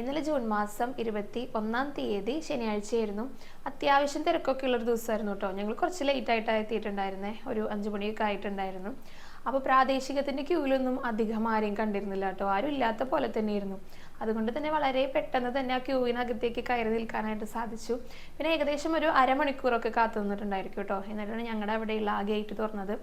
ഇന്നലെ ജൂൺ മാസം ഇരുപത്തി ഒന്നാം തീയതി ശനിയാഴ്ചയായിരുന്നു. അത്യാവശ്യം തിരക്കൊക്കെ ഉള്ളൊരു ദിവസമായിരുന്നു കേട്ടോ ഞങ്ങൾ കുറച്ച് ലേറ്റ് ആയിട്ടാണ് എത്തിയിട്ടുണ്ടായിരുന്നേ. ഒരു അഞ്ച് മണിയൊക്കെ ആയിട്ടുണ്ടായിരുന്നു. അപ്പോൾ പ്രാദേശികത്തിന്റെ ക്യൂവിലൊന്നും അധികം ആരെയും കണ്ടിരുന്നില്ല കേട്ടോ ആരും ഇല്ലാത്ത പോലെ തന്നെയായിരുന്നു. അതുകൊണ്ട് തന്നെ വളരെ പെട്ടെന്ന് തന്നെ ആ ക്യൂവിനകത്തേക്ക് കയറി നിൽക്കാനായിട്ട് സാധിച്ചു. പിന്നെ ഏകദേശം ഒരു അരമണിക്കൂറൊക്കെ കാത്തു നിന്നിട്ടുണ്ടായിരിക്കും കേട്ടോ എന്നിട്ടാണ് ഞങ്ങളുടെ അവിടെയുള്ള ആ ഗേറ്റ് തുറന്നത്.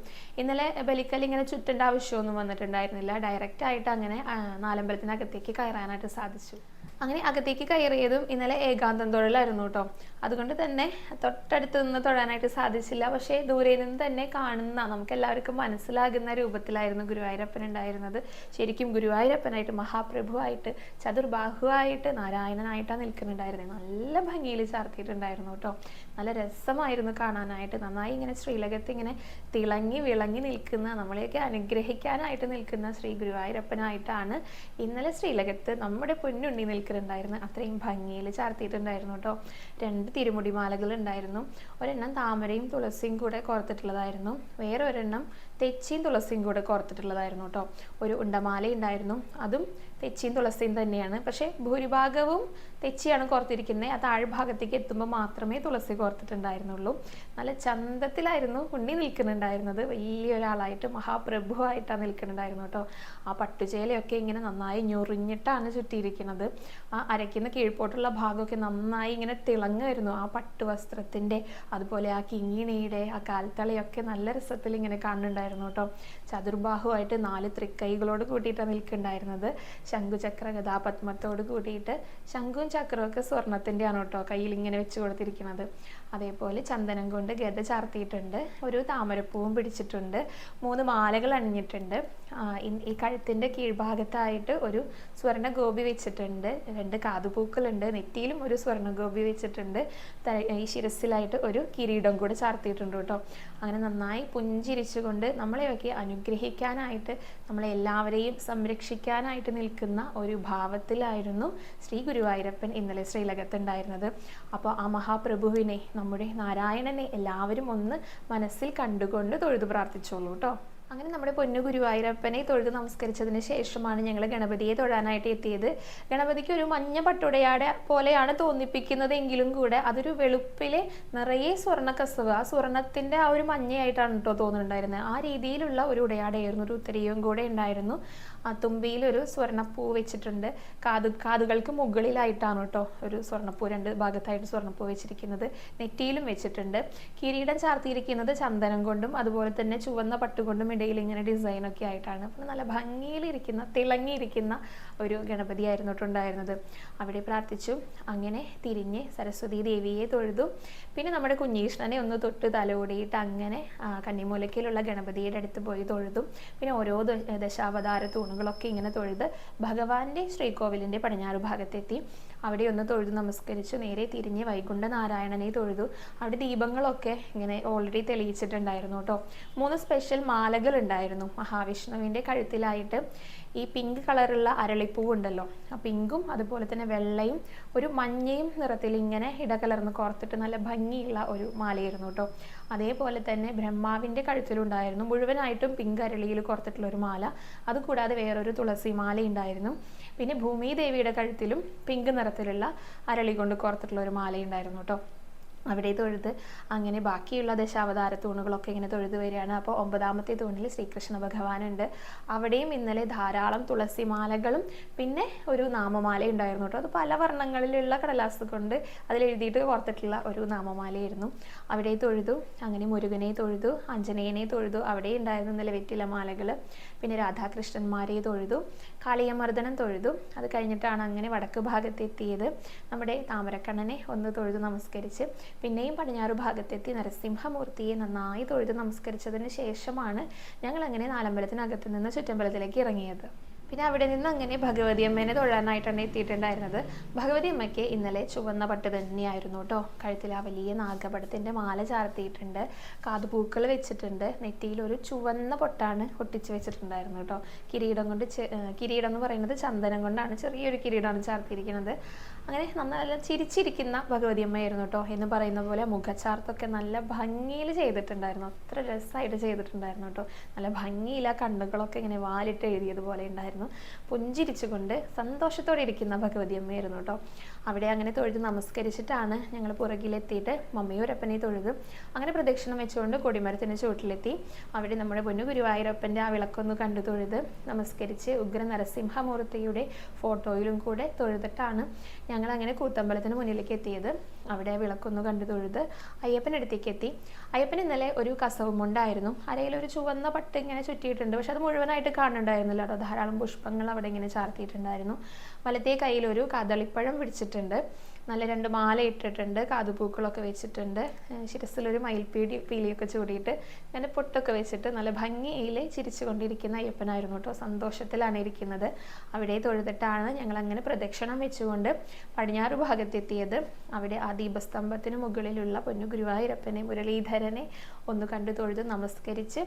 ഇന്നലെ ബലിക്കൽ ഇങ്ങനെ ചുറ്റേണ്ട ആവശ്യമൊന്നും വന്നിട്ടുണ്ടായിരുന്നില്ല. ഡയറക്റ്റ് ആയിട്ട് അങ്ങനെ നാലമ്പലത്തിനകത്തേക്ക് കയറാനായിട്ട് സാധിച്ചു. അങ്ങനെ അകത്തേക്ക് കയറിയതും ഇന്നലെ ഏകാന്തം തൊഴിലായിരുന്നു കേട്ടോ. അതുകൊണ്ട് തന്നെ തൊട്ടടുത്ത് നിന്ന് തൊഴാനായിട്ട് സാധിച്ചില്ല. പക്ഷേ ദൂരെ നിന്ന് തന്നെ കാണുന്ന നമുക്ക് എല്ലാവർക്കും മനസ്സിലാകുന്ന രൂപത്തിലായിരുന്നു ഗുരുവായൂരപ്പൻ ഉണ്ടായിരുന്നത്. ശരിക്കും ഗുരുവായൂരപ്പനായിട്ട് മഹാപ്രഭുവായിട്ട് ചതുർബാഹുവായിട്ട് നാരായണനായിട്ടാണ് നിൽക്കുന്നുണ്ടായിരുന്നത്. നല്ല ഭംഗിയിൽ ചാർത്തിയിട്ടുണ്ടായിരുന്നു കേട്ടോ. നല്ല രസമായിരുന്നു കാണാനായിട്ട്. നന്നായി ഇങ്ങനെ ശ്രീലകത്ത് ഇങ്ങനെ തിളങ്ങി വിളങ്ങി നിൽക്കുന്ന നമ്മളെയൊക്കെ അനുഗ്രഹിക്കാനായിട്ട് നിൽക്കുന്ന ശ്രീ ഗുരുവായൂരപ്പനായിട്ടാണ് ഇന്നലെ ശ്രീലകത്ത് നമ്മുടെ പൊന്നുണ്ണി നിൽക്കുന്നുണ്ടായിരുന്നു അത്രയും ഭംഗിയിൽ ചാർത്തിയിട്ടുണ്ടായിരുന്നു കേട്ടോ. രണ്ട് തിരുമുടി മാലകൾ ഉണ്ടായിരുന്നു ഒരെണ്ണം താമരയും തുളസിയും കൂടെ കോർത്തിട്ടുള്ളതായിരുന്നു. വേറെ ഒരെണ്ണം തെച്ചിയും തുളസിയും കൂടെ കോർത്തിട്ടുള്ളതായിരുന്നു കേട്ടോ. ഒരു ഉണ്ടമാല ഉണ്ടായിരുന്നു അതും തെച്ചിയും തുളസിയും തന്നെയാണ്. പക്ഷേ ഭൂരിഭാഗവും തെച്ചിയാണ് കോർത്തിരിക്കുന്നത് ആ താഴ്ഭാഗത്തേക്ക് എത്തുമ്പോൾ മാത്രമേ തുളസി കോർത്തിട്ടുണ്ടായിരുന്നുള്ളൂ. നല്ല ചന്തത്തിലായിരുന്നു ഉണ്ണി നിൽക്കുന്നുണ്ടായിരുന്നത്. വലിയൊരാളായിട്ട് മഹാപ്രഭുവായിട്ടാണ് നിൽക്കുന്നുണ്ടായിരുന്നു കേട്ടോ. ആ പട്ടുചേലയൊക്കെ ഇങ്ങനെ നന്നായി ഞൊറിഞ്ഞിട്ടാണ് ചുറ്റിയിരിക്കുന്നത്. ആ അരയ്ക്കുന്ന കീഴ്പോട്ടുള്ള ഭാഗമൊക്കെ നന്നായി ഇങ്ങനെ തിളങ്ങുമായിരുന്നു ആ പട്ടുവസ്ത്രത്തിന്റെ അതുപോലെ ആ കിങ്ങിണിയുടെ ആ കാൽത്തളയൊക്കെ നല്ല രസത്തിൽ ഇങ്ങനെ കാണുന്നുണ്ടായിരുന്നു കേട്ടോ. ചതുർബാഹുവായിട്ട് നാല് തൃക്കൈകളോട് കൂട്ടിയിട്ടാണ് നിൽക്കുന്നുണ്ടായിരുന്നത്. ശംഖുചക്ര ഗഥാപത്മത്തോട് കൂടിയിട്ട് ശംഖും ചക്രവും ഒക്കെ സ്വർണത്തിന്റെയാണ് കേട്ടോ കയ്യിൽ ഇങ്ങനെ വെച്ച് കൊടുത്തിരിക്കുന്നത്. അതേപോലെ ചന്ദനം കൊണ്ട് ഗത ചാർത്തിയിട്ടുണ്ട് ഒരു താമരപ്പൂവും പിടിച്ചിട്ടുണ്ട് മൂന്ന് മാലകൾ അണിഞ്ഞിട്ടുണ്ട്. ഈ കഴുത്തിന്റെ കീഴ്ഭാഗത്തായിട്ട് ഒരു സ്വർണ ഗോപി വെച്ചിട്ടുണ്ട് രണ്ട് കാതുപൂക്കളുണ്ട് നെറ്റിയിലും ഒരു സ്വർണ ഗോപി വെച്ചിട്ടുണ്ട് ഈ ശിരസിലായിട്ട് ഒരു കിരീടം കൂടെ ചാർത്തിയിട്ടുണ്ട് കേട്ടോ. അങ്ങനെ നന്നായി പുഞ്ചിരിച്ചുകൊണ്ട് നമ്മളെയൊക്കെ അനുഗ്രഹിക്കാനായിട്ട് നമ്മളെ എല്ലാവരെയും സംരക്ഷിക്കാനായിട്ട് നിൽക്കുന്ന ഒരു ഭാവത്തിലായിരുന്നു ശ്രീ ഗുരുവായൂരപ്പൻ ഇന്നലെ ശ്രീലകത്തുണ്ടായിരുന്നത്. അപ്പോൾ ആ മഹാപ്രഭുവിനെ നമ്മുടെ നാരായണനെ എല്ലാവരും ഒന്ന് മനസ്സിൽ കണ്ടുകൊണ്ട് തൊഴുതു പ്രാർത്ഥിച്ചോളൂ കേട്ടോ. അങ്ങനെ നമ്മുടെ പൊന്നു ഗുരുവായൂരപ്പനെ തൊഴുത് നമസ്കരിച്ചതിന് ശേഷമാണ് ഞങ്ങൾ ഗണപതിയെ തൊഴാനായിട്ട് എത്തിയത്. ഗണപതിക്ക് ഒരു മഞ്ഞ പട്ടുടയാട പോലെയാണ് തോന്നിപ്പിക്കുന്നത് എങ്കിലും കൂടെ അതൊരു വെളുപ്പിലെ നിറയെ സ്വർണ കസവ് ആ സ്വർണത്തിന്റെ ആ ഒരു മഞ്ഞയായിട്ടാണ് കേട്ടോ തോന്നുന്നുണ്ടായിരുന്നത്. ആ രീതിയിലുള്ള ഒരു ഉടയാടയായിരുന്നു ഒരു ഉത്തരീയവും കൂടെ ഉണ്ടായിരുന്നു. ആ തുമ്പിയിൽ ഒരു സ്വർണപ്പൂ വെച്ചിട്ടുണ്ട്. കാതു കാതുകൾക്ക് മുകളിലായിട്ടാണ് കേട്ടോ ഒരു സ്വർണപ്പൂ രണ്ട് ഭാഗത്തായിട്ട് സ്വർണപ്പൂ വെച്ചിരിക്കുന്നത്. നെറ്റിയിലും വെച്ചിട്ടുണ്ട്. കിരീടം ചാർത്തിയിരിക്കുന്നത് ചന്ദനം കൊണ്ടും അതുപോലെ തന്നെ ചുവന്ന പട്ടുകൊണ്ടും ഇടയിൽ ഇങ്ങനെ ഡിസൈനൊക്കെ ആയിട്ടാണ്. അപ്പോൾ നല്ല ഭംഗിയിലിരിക്കുന്ന തിളങ്ങിയിരിക്കുന്ന ഒരു ഗണപതിയായിരുന്നു ഉണ്ടായിരുന്നത് അവിടെ പ്രാർത്ഥിച്ചു. അങ്ങനെ തിരിഞ്ഞ് സരസ്വതി ദേവിയെ തൊഴുതു. പിന്നെ നമ്മുടെ കുഞ്ഞീഷ്ണനെ ഒന്ന് തൊട്ട് തലോടിയിട്ട് അങ്ങനെ കന്നിമൂലക്കയിലുള്ള ഗണപതിയുടെ അടുത്ത് പോയി തൊഴുതും. പിന്നെ ഓരോ ദശാവതാര തൂണുകളൊക്കെ ഇങ്ങനെ തൊഴുത് ഭഗവാന്റെ ശ്രീകോവിലിന്റെ പടിഞ്ഞാറ് ഭാഗത്തെത്തി. അവിടെ ഒന്ന് തൊഴുതു നമസ്കരിച്ചു. നേരെ തിരിഞ്ഞ് വൈകുണ്ഠ നാരായണനെ തൊഴുതു. അവിടെ ദീപങ്ങളൊക്കെ ഇങ്ങനെ ഓൾറെഡി തെളിയിച്ചിട്ടുണ്ടായിരുന്നു കേട്ടോ. മൂന്ന് സ്പെഷ്യൽ മാലകൾ ഉണ്ടായിരുന്നു മഹാവിഷ്ണുവിന്റെ കഴുത്തിലായിട്ട്. ഈ പിങ്ക് കളറുള്ള അരളിപ്പൂ ഉണ്ടല്ലോ. ആ പിങ്കും അതുപോലെ തന്നെ വെള്ളയും ഒരു മഞ്ഞയും നിറത്തിൽ ഇങ്ങനെ ഇടകലർന്ന് കോർത്തിട്ട് നല്ല ഭംഗിയുള്ള ഒരു മാലയായിരുന്നു കേട്ടോ. അതേപോലെ തന്നെ ബ്രഹ്മാവിന്റെ കഴുത്തിലുണ്ടായിരുന്നു. മുഴുവനായിട്ടും പിങ്ക് അരളിയിൽ കോർത്തിട്ടുള്ള ഒരു മാല. അതുകൂടാതെ വേറൊരു തുളസി മാല ഉണ്ടായിരുന്നു പിന്നെ ഭൂമി ദേവിയുടെ കഴുത്തിലും പിങ്ക് നിറത്തിലുള്ള അരളി കൊണ്ട് കോർത്തിട്ടുള്ള ഒരു മാല ഉണ്ടായിരുന്നു കേട്ടോ. അവിടെ തൊഴുത് അങ്ങനെ ബാക്കിയുള്ള ദശാവതാര തൂണുകളൊക്കെ ഇങ്ങനെ തൊഴുത് വരികയാണ്. അപ്പോൾ ഒമ്പതാമത്തെ തൂണിൽ ശ്രീകൃഷ്ണ ഭഗവാനുണ്ട്. അവിടെയും ഇന്നലെ ധാരാളം തുളസിമാലകളും പിന്നെ ഒരു നാമമാല ഉണ്ടായിരുന്നു കേട്ടോ. അത് പല വർണങ്ങളിലുള്ള കടലാസ് കൊണ്ട് അതിലെഴുതിയിട്ട് കോർത്തിട്ടുള്ള ഒരു നാമമാലയായിരുന്നു. അവിടെ തൊഴുതു അങ്ങനെ മുരുകനെ തൊഴുതു അഞ്ജനേയനെ തൊഴുതു. അവിടെ ഉണ്ടായിരുന്നു ഇന്നലെ വെറ്റിലമാലകൾ പിന്നെ രാധാകൃഷ്ണന്മാരെ തൊഴുതു കാളിയമർദ്ദനം തൊഴുതു. അത് കഴിഞ്ഞിട്ടാണ് അങ്ങനെ വടക്ക് ഭാഗത്തെത്തിയത്. നമ്മുടെ താമരക്കണ്ണനെ ഒന്ന് തൊഴുതു നമസ്കരിച്ച്. പിന്നെയും പടിഞ്ഞാറ് ഭാഗത്തെത്തി നരസിംഹമൂർത്തിയെ നന്നായി തൊഴുത് നമസ്കരിച്ചതിന് ശേഷമാണ് ഞങ്ങൾ അങ്ങനെ നാലമ്പലത്തിനകത്ത് നിന്ന് ചുറ്റമ്പലത്തിലേക്ക് ഇറങ്ങിയത്. പിന്നെ അവിടെ നിന്ന് അങ്ങനെ ഭഗവതി അമ്മേനെ തൊഴാനായിട്ടാണ് എത്തിയിട്ടുണ്ടായിരുന്നത്. ഭഗവതി അമ്മയ്ക്ക് ഇന്നലെ ചുവന്ന പട്ട് തന്നെയായിരുന്നു കേട്ടോ കഴുത്തിൽ ആ വലിയ നാഗപടത്തിന്റെ മാല ചാർത്തിയിട്ടുണ്ട്. കാതുപൂക്കൾ വെച്ചിട്ടുണ്ട്. നെറ്റിയിൽ ഒരു ചുവന്ന പൊട്ടാണ് ഒട്ടിച്ച് വെച്ചിട്ടുണ്ടായിരുന്നു കേട്ടോ കിരീടം കൊണ്ട് കിരീടം എന്ന് പറയുന്നത് ചന്ദനം കൊണ്ടാണ് ചെറിയൊരു കിരീടമാണ് ചാർത്തിയിരിക്കുന്നത്. അങ്ങനെ നല്ല ചിരിച്ചിരിക്കുന്ന ഭഗവതി അമ്മയായിരുന്നു കേട്ടോ എന്ന് പറയുന്ന പോലെ മുഖച്ചാർത്തൊക്കെ നല്ല ഭംഗിയിൽ ചെയ്തിട്ടുണ്ടായിരുന്നു. അത്ര രസമായിട്ട് ചെയ്തിട്ടുണ്ടായിരുന്നു കേട്ടോ നല്ല ഭംഗിയിൽ ആ കണ്ണുകളൊക്കെ ഇങ്ങനെ വാലിട്ട് എഴുതിയതുപോലെ ഉണ്ടായിരുന്നു. പുഞ്ചിരിച്ചുകൊണ്ട് സന്തോഷത്തോടെ ഇരിക്കുന്ന ഭഗവതി അമ്മയായിരുന്നു കേട്ടോ. അവിടെ അങ്ങനെ തൊഴുത് നമസ്കരിച്ചിട്ടാണ് ഞങ്ങൾ പുറകിലെത്തിയിട്ട് മമ്മിയും ഒരപ്പനെ തൊഴുത് അങ്ങനെ പ്രദക്ഷിണം വെച്ചുകൊണ്ട് കൊടിമരത്തിന്റെ ചുവട്ടിലെത്തി. അവിടെ നമ്മുടെ പൊന്നു ഗുരുവായൂരപ്പന്റെ ആ വിളക്കൊന്ന് കണ്ടു തൊഴുത് നമസ്കരിച്ച് ഉഗ്ര നരസിംഹമൂർത്തിയുടെ ഫോട്ടോയിലും കൂടെ തൊഴുതിട്ടാണ് ഞങ്ങൾ അങ്ങനെ കൂത്തമ്പലത്തിന് മുന്നിലേക്ക് എത്തിയത്. അവിടെ വിളക്കൊന്ന് കണ്ടു തൊഴുത് അയ്യപ്പനടുത്തേക്ക് എത്തി. അയ്യപ്പൻ ഇന്നലെ ഒരു കസവും ഉണ്ടായിരുന്നു. അരയിൽ ഒരു ചുവന്ന പട്ട് ഇങ്ങനെ ചുറ്റിയിട്ടുണ്ട്. പക്ഷെ അത് മുഴുവനായിട്ട് കാണുന്നുണ്ടായിരുന്നില്ല കേട്ടോ. ധാരാളം പുഷ്പങ്ങൾ അവിടെ ഇങ്ങനെ ചാർത്തിയിട്ടുണ്ടായിരുന്നു. വലത്തേ കയ്യിൽ ഒരു കദളിപ്പഴം പിടിച്ചിട്ടുണ്ട്. നല്ല രണ്ട് മാല ഇട്ടിട്ടുണ്ട് കാതുപൂക്കളൊക്കെ വെച്ചിട്ടുണ്ട്. ശിരസിലൊരു മയിൽപ്പീടി പീലിയൊക്കെ ചൂടിയിട്ട് അങ്ങനെ പൊട്ടൊക്കെ വെച്ചിട്ട് നല്ല ഭംഗിയിൽ ചിരിച്ചുകൊണ്ടിരിക്കുന്ന അയ്യപ്പനായിരുന്നു കേട്ടോ. സന്തോഷത്തിലാണ് ഇരിക്കുന്നത്. അവിടെ തൊഴുതിട്ടാണ് ഞങ്ങൾ അങ്ങനെ പ്രദക്ഷിണം വെച്ചുകൊണ്ട് പടിഞ്ഞാറ് ഭാഗത്തെത്തിയത്. അവിടെ ആ ദീപസ്തംഭത്തിന് മുകളിലുള്ള പൊന്നു ഗുരുവായൂരപ്പനെ മുരളീധരനെ ഒന്ന് കണ്ടു തൊഴുത് നമസ്കരിച്ച്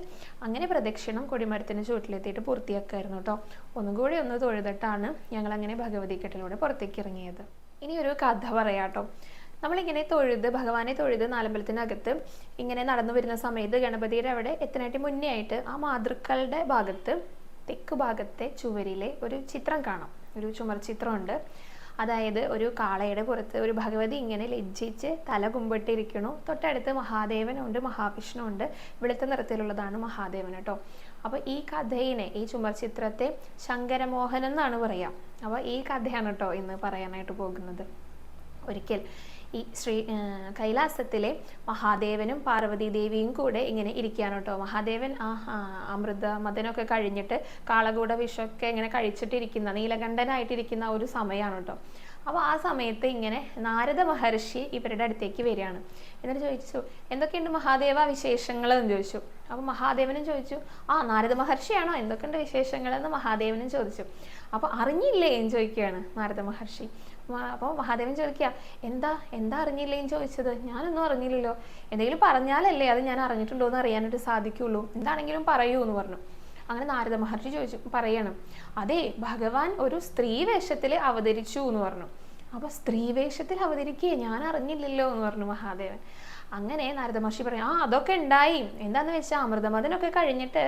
അങ്ങനെ പ്രദക്ഷിണം കൊടിമരത്തിന് ചുവട്ടിലെത്തിയിട്ട് പൂർത്തിയാക്കായിരുന്നു കേട്ടോ. ഒന്നും കൂടി ഒന്ന് തൊഴുതിട്ടാണ് ഞങ്ങൾ അങ്ങനെ ഭഗവതി കെട്ടിലൂടെ പുറത്തേക്ക് ഇറങ്ങിയത്. ഇനി ഒരു കഥ പറയാട്ടോ നമ്മളിങ്ങനെ തൊഴുത് ഭഗവാനെ തൊഴുത് നാലമ്പലത്തിനകത്ത് ഇങ്ങനെ നടന്നു വരുന്ന സമയത്ത് ഗണപതിയുടെ അവിടെ എത്തനായിട്ട് മുന്നേ ആയിട്ട് ആ മാതൃക്കളുടെ ഭാഗത്ത് തെക്ക് ഭാഗത്തെ ചുവരിലെ ഒരു ചിത്രം കാണാം. ഒരു ചുമർ ചിത്രമുണ്ട്. അതായത് ഒരു കാളയുടെ പുറത്ത് ഒരു ഭഗവതി ഇങ്ങനെ ലജ്ജിച്ച് തല കുമ്പിട്ടിരിക്കണു. തൊട്ടടുത്ത് മഹാദേവനുണ്ട് മഹാവിഷ്ണുണ്ട് വെളുത്ത നിറത്തിലുള്ളതാണ് മഹാദേവൻ കേട്ടോ. അപ്പോൾ ഈ കഥയിനെ ഈ ചുമർ ചിത്രത്തെ ശങ്കരമോഹൻ എന്നാണ് പറയാം. അപ്പോൾ ഈ കഥയാണ് കേട്ടോ ഇന്ന് പറയാനായിട്ട് പോകുന്നത്. ഒരിക്കൽ ഈ ശ്രീ കൈലാസത്തിലെ മഹാദേവനും പാർവതി ദേവിയും കൂടെ ഇങ്ങനെ ഇരിക്കുകയാണ് കേട്ടോ. മഹാദേവൻ ആ അമൃത മദനൊക്കെ കഴിഞ്ഞിട്ട് കാളകൂട വിഷമൊക്കെ ഇങ്ങനെ കഴിച്ചിട്ടിരിക്കുന്ന നീലകണ്ഠനായിട്ടിരിക്കുന്ന ഒരു സമയമാണ് കേട്ടോ. അപ്പോൾ ആ സമയത്ത് ഇങ്ങനെ നാരദ മഹർഷി ഇവരുടെ അടുത്തേക്ക് വരികയാണ്. എന്നിട്ട് ചോദിച്ചു എന്തൊക്കെയുണ്ട് മഹാദേവ വിശേഷങ്ങൾ എന്ന് ചോദിച്ചു. അപ്പോൾ മഹാദേവനും ചോദിച്ചു ആ നാരദ മഹർഷിയാണോ? എന്തൊക്കെയുണ്ട് വിശേഷങ്ങൾ എന്ന് മഹാദേവനും ചോദിച്ചു. അപ്പോൾ അറിഞ്ഞില്ലേ എന്ന് ചോദിക്കുകയാണ് നാരദ മഹർഷി. അപ്പോൾ മഹാദേവൻ ചോദിക്കുക എന്താ എന്താ അറിഞ്ഞില്ലേ? എന്ന് ചോദിച്ചത് ഞാനൊന്നും അറിഞ്ഞില്ലല്ലോ. എന്തെങ്കിലും പറഞ്ഞാലല്ലേ അത് ഞാൻ അറിഞ്ഞിട്ടുണ്ടോ എന്ന് അറിയാനായിട്ട് സാധിക്കുള്ളൂ. എന്താണെങ്കിലും പറയൂ എന്ന് പറഞ്ഞു. അങ്ങനെ നാരദ മഹർഷി ചോദിച്ചു പറയണം. അതെ ഭഗവാൻ ഒരു സ്ത്രീ വേഷത്തിൽ അവതരിച്ചു എന്ന് പറഞ്ഞു. അപ്പൊ സ്ത്രീ വേഷത്തിൽ അവതരിക്കേ? ഞാൻ അറിഞ്ഞില്ലല്ലോ എന്ന് പറഞ്ഞു മഹാദേവൻ. അങ്ങനെ നാരദ മഹർഷി പറയും ആ അതൊക്കെ ഉണ്ടായി. എന്താന്ന് വെച്ചാൽ അമൃതമതനൊക്കെ കഴിഞ്ഞിട്ട്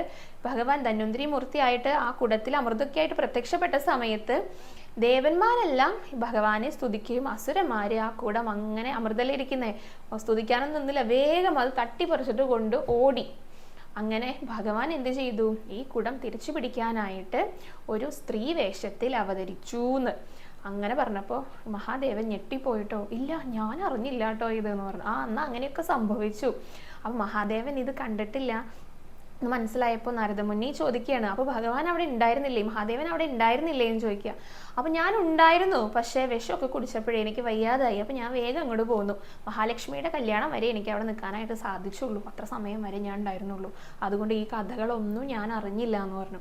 ഭഗവാൻ ധന്വന്തിരി മൂർത്തിയായിട്ട് ആ കുടത്തിൽ അമൃതൊക്കെ ആയിട്ട് പ്രത്യക്ഷപ്പെട്ട സമയത്ത് ദേവന്മാരെല്ലാം ഭഗവാനെ സ്തുതിക്കുകയും അസുരന്മാര് ആ കൂടം അങ്ങനെ അമൃതലിരിക്കുന്നേ സ്തുതിക്കാനൊന്നും നിന്നില്ല. വേഗം അത് തട്ടിപ്പറിച്ചിട്ട് കൊണ്ട് ഓടി. അങ്ങനെ ഭഗവാൻ എന്ത് ചെയ്തു? ഈ കുടം തിരിച്ചു പിടിക്കാനായിട്ട് ഒരു സ്ത്രീ വേഷത്തിൽ അവതരിച്ചു എന്ന് അങ്ങനെ പറഞ്ഞപ്പോൾ മഹാദേവൻ ഞെട്ടിപ്പോയിട്ടോ ഇല്ല ഞാൻ അറിഞ്ഞില്ല കേട്ടോ ഇത് എന്ന് പറഞ്ഞു. ആ അന്ന് അങ്ങനെയൊക്കെ സംഭവിച്ചു. അപ്പം മഹാദേവൻ ഇത് കണ്ടിട്ടില്ല. എന്ന് മനസ്സിലായപ്പോൾ നാരദമുനി ചോദിക്കുകയാണ് അപ്പോൾ ഭഗവാൻ അവിടെ ഉണ്ടായിരുന്നില്ലേ? മഹാദേവൻ അവിടെ ഉണ്ടായിരുന്നില്ലേ? എന്ന് ചോദിക്കുക. അപ്പോൾ ഞാൻ ഉണ്ടായിരുന്നു പക്ഷേ വിഷമൊക്കെ കുടിച്ചപ്പോഴേ എനിക്ക് വയ്യാതായി. അപ്പോൾ ഞാൻ വേഗം അങ്ങോട്ട് പോകുന്നു മഹാലക്ഷ്മിയുടെ കല്യാണം വരെ എനിക്ക് അവിടെ നിൽക്കാനായിട്ട് സാധിച്ചുള്ളൂ. അത്ര സമയം വരെ ഞാൻ ഉണ്ടായിരുന്നുള്ളൂ. അതുകൊണ്ട് ഈ കഥകളൊന്നും ഞാൻ അറിഞ്ഞില്ല എന്ന് പറഞ്ഞു.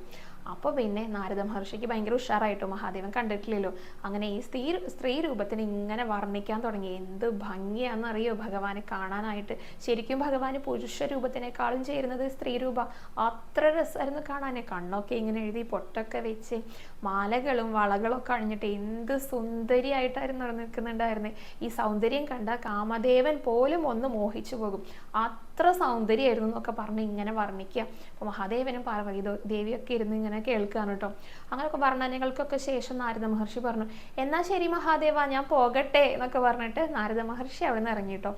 അപ്പോൾ പിന്നെ നാരദ മഹർഷിക്ക് ഭയങ്കര ഉഷാറായിട്ട് മഹാദേവൻ കണ്ടിട്ടില്ലല്ലോ. അങ്ങനെ ഈ സ്ത്രീ സ്ത്രീ രൂപത്തിന് ഇങ്ങനെ വർണിക്കാൻ തുടങ്ങി. എന്ത് ഭംഗിയാണെന്നറിയോ ഭഗവാനെ കാണാനായിട്ട്. ശരിക്കും ഭഗവാന് പുരുഷ രൂപത്തിനേക്കാളും ചേരുന്നത് സ്ത്രീ രൂപ. അത്ര രസമായിരുന്നു കാണാനെ. കണ്ണൊക്കെ ഇങ്ങനെ എഴുതി പൊട്ടൊക്കെ വെച്ച് മാലകളും വളകളൊക്കെ അണിഞ്ഞിട്ട് എന്ത് സുന്ദരിയായിട്ടായിരുന്നു നിൽക്കുന്നുണ്ടായിരുന്നേ. ഈ സൗന്ദര്യം കണ്ട കാമദേവൻ പോലും ഒന്ന് മോഹിച്ചു പോകും. അത്ര സൗന്ദര്യമായിരുന്നു എന്നൊക്കെ പറഞ്ഞ് ഇങ്ങനെ വർണിക്കുക. അപ്പോൾ മഹാദേവനും പാർവതി ദേവിയൊക്കെ ഇരുന്ന് ഇങ്ങനെ കേൾക്കുകയാണ് കേട്ടോ. അങ്ങനെയൊക്കെ വർണനകൾക്കൊക്കെ ശേഷം നാരദ മഹർഷി പറഞ്ഞു എന്നാ ശരി മഹാദേവ ഞാൻ പോകട്ടെ എന്നൊക്കെ പറഞ്ഞിട്ട് നാരദ മഹർഷി അവിടെ നിന്ന് ഇറങ്ങി കേട്ടോ.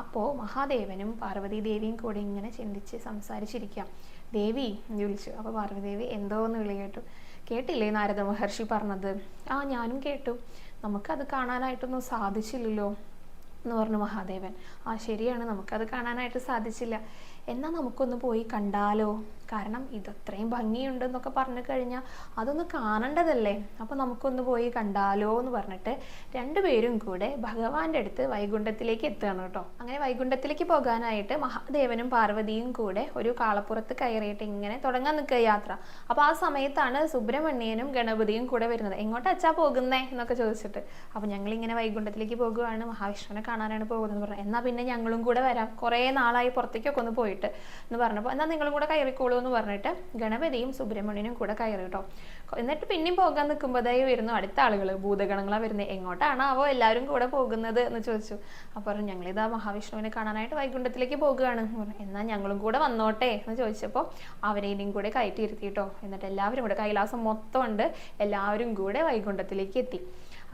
അപ്പോൾ മഹാദേവനും പാർവതി ദേവിയും കൂടെ ഇങ്ങനെ ചിന്തിച്ച് സംസാരിച്ചിരിക്കാം ദേവി എന്ന് വിളിച്ചു. അപ്പോൾ പാർവതി ദേവി എന്തോ എന്ന് വിളി കേട്ടു. കേട്ടില്ലേ നാരദ മഹർഷി പറഞ്ഞത്? ആ ഞാനും കേട്ടു. നമുക്കത് കാണാനായിട്ടൊന്നും സാധിച്ചില്ലല്ലോ. എന്ന് പറഞ്ഞു മഹാദേവൻ. ആ ശരിയാണ്. നമുക്കത് കാണാനായിട്ട് സാധിച്ചില്ല. എന്നാൽ നമുക്കൊന്ന് പോയി കണ്ടാലോ? കാരണം ഇതത്രയും ഭംഗിയുണ്ടെന്നൊക്കെ പറഞ്ഞു കഴിഞ്ഞാൽ അതൊന്ന് കാണേണ്ടതല്ലേ? അപ്പോൾ നമുക്കൊന്ന് പോയി കണ്ടാലോ എന്ന് പറഞ്ഞിട്ട് രണ്ടുപേരും കൂടെ ഭഗവാന്റെ അടുത്ത് വൈകുണ്ഠത്തിലേക്ക് എത്തുകയാണ് കേട്ടോ. അങ്ങനെ വൈകുണ്ഠത്തിലേക്ക് പോകാനായിട്ട് മഹാദേവനും പാർവതിയും കൂടെ ഒരു കാളപ്പുറത്ത് കയറിയിട്ട് ഇങ്ങനെ തുടങ്ങാൻ നിൽക്കുക യാത്ര. അപ്പോൾ ആ സമയത്താണ് സുബ്രഹ്മണ്യനും ഗണപതിയും കൂടെ വരുന്നത്. എങ്ങോട്ട് അച്ഛാ പോകുന്നേ? എന്നൊക്കെ ചോദിച്ചിട്ട്. അപ്പോൾ ഞങ്ങൾ ഇങ്ങനെ വൈകുണ്ഠത്തിലേക്ക് പോകുകയാണ് മഹാവിഷ്ണുവിനെ കാണാനാണ് പോകുന്നത് പറഞ്ഞു. എന്നാൽ പിന്നെ ഞങ്ങളും കൂടെ വരാം. കുറേ നാളായി പുറത്തേക്കൊക്കെ ഒന്ന് പോയിട്ട് എന്ന് പറഞ്ഞപ്പോൾ എന്നാൽ നിങ്ങളും കൂടെ കയറിക്കോളൂ എന്ന് പറഞ്ഞിട്ട് ഗണപതിയും സുബ്രഹ്മണ്യനും കൂടെ കയറി കേട്ടോ. എന്നിട്ട് പിന്നെയും പോകാൻ നിൽക്കുമ്പോഴായി വരുന്നു അടുത്ത ആളുകൾ ഭൂതഗണങ്ങളാണ് വരുന്നത് എങ്ങോട്ടാണാവോ എല്ലാവരും കൂടെ പോകുന്നത് എന്ന് ചോദിച്ചു. അപ്പോൾ പറഞ്ഞു ഞങ്ങളിതാ മഹാവിഷ്ണുവിനെ കാണാനായിട്ട് വൈകുണ്ഠത്തിലേക്ക് പോകുകയാണ് എന്നാൽ ഞങ്ങളും കൂടെ വന്നോട്ടെ? എന്ന് ചോദിച്ചപ്പോൾ അവരെയും കൂടെ കയറ്റി ഇരുത്തിയിട്ടോ എന്നിട്ട് എല്ലാവരും കൂടെ കൈലാസം മൊത്തം ഉണ്ട്. എല്ലാവരും കൂടെ വൈകുണ്ഠത്തിലേക്ക് എത്തി.